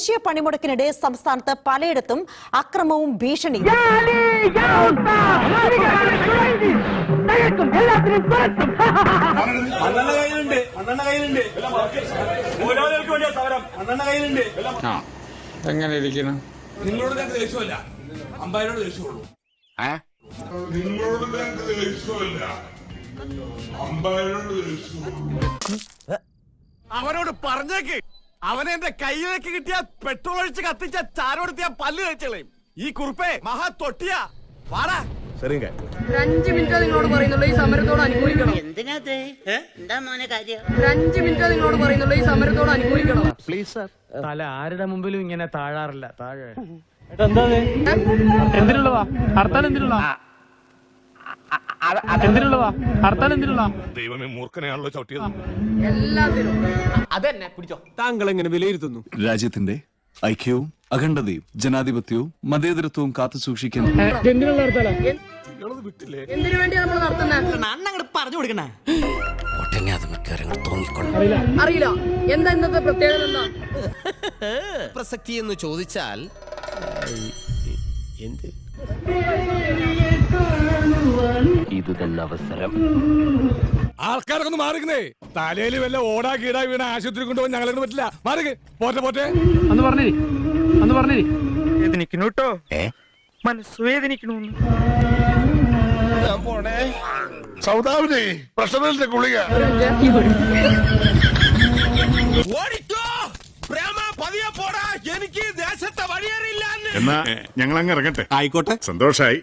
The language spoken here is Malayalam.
ദേശീയ പണിമുടക്കിനിടെ സംസ്ഥാനത്ത് പലയിടത്തും അക്രമവും ഭീഷണിയും. എങ്ങനെ ഇരിക്കണം? നിങ്ങളോട് ഞങ്ങൾക്ക് ദേഷ്യമല്ല. അമ്പായനോട് ദേഷ്യമുള്ളൂ നിങ്ങളോട് ഞങ്ങൾക്ക് ദേഷ്യമല്ല. അമ്പായനോട് ദേഷ്യമുള്ളൂ അവനോട് പറഞ്ഞേക്ക്. അവനെ എന്റെ കയ്യിലേക്ക് കിട്ടിയ പെട്രോൾ ഒഴിച്ച് കത്തിച്ച ചാരോടുത്തിയ പല്ല് കഴിച്ചളയും ഈ കുറുപ്പേ മഹാ തൊട്ടിയ. വാടാ. ഒരു അഞ്ച് മിനിറ്റ് നിങ്ങളോട് പറയുന്നുള്ളൂ ഈ സമരത്തോട് അനുകൂലിക്കണം. എന്തിനാത്? എന്താ മോനെ കാര്യം? ഒരു അഞ്ച് മിനിറ്റ് നിങ്ങളോട് പറയുന്നുള്ളൂ ഈ സമരത്തോട് അനുകൂലിക്കണം. തല ആരുടെ മുമ്പിലും ഇങ്ങനെ താഴാറില്ല താഴെ. എന്തിനുള്ളതാ? ഹർത്താൽ എന്തിനുള്ള എന്തിനുള്ളതാ ഹർത്താൽ എന്തിനുള്ള ദൈവമേ മൂർഖനെയാണല്ലോ ചവിട്ടിയത്. എല്ലാത്തിനും. താങ്കൾ എങ്ങനെ വിലയിരുത്തുന്നു? രാജ്യത്തിന്റെ ഐക്യവും അഖണ്ഡതയും ജനാധിപത്യവും മതേതരത്വവും കാത്തുസൂക്ഷിക്കുന്ന എന്തിനുള്ള ഹർത്താലാ എന്തിനു വേണ്ടി നമ്മൾ നടത്തുന്നത് അണ്ണങ്ങട് പറഞ്ഞു കൊടുക്കണേ. അറിയില്ല. എന്താ ഇന്നത്തെ പ്രത്യേകത എന്താ? പ്രസക്തി എന്ന് ചോദിച്ചാൽ എന്ത്? ആൾക്കാരൊക്കെ ഒന്ന് മാറിക്കുന്നേ തലയിൽ വല്ല ഓടാ കീടാ വീണ ആശുപത്രി കൊണ്ടുപോകാൻ ഞങ്ങളെ പറ്റില്ല. മാറുക പോട്ടെ പോട്ടെ. അന്ന് പറഞ്ഞേ അന്ന് പറഞ്ഞേ വേദനിക്കണു കേട്ടോ. മനസ്സ് വേദനിക്കണു സൗദാവിനെ പ്രശ്നത്തിന്റെ ഗുളിക. ഓടിക്കോ. പ്രേമ പതിയെ പോടാ. എനിക്ക് ദേശത്തെ വഴിയറിയില്ല എന്നാ. ഞങ്ങൾ അങ്ങ് ഇറങ്ങട്ടെ. ആയിക്കോട്ടെ. സന്തോഷായി.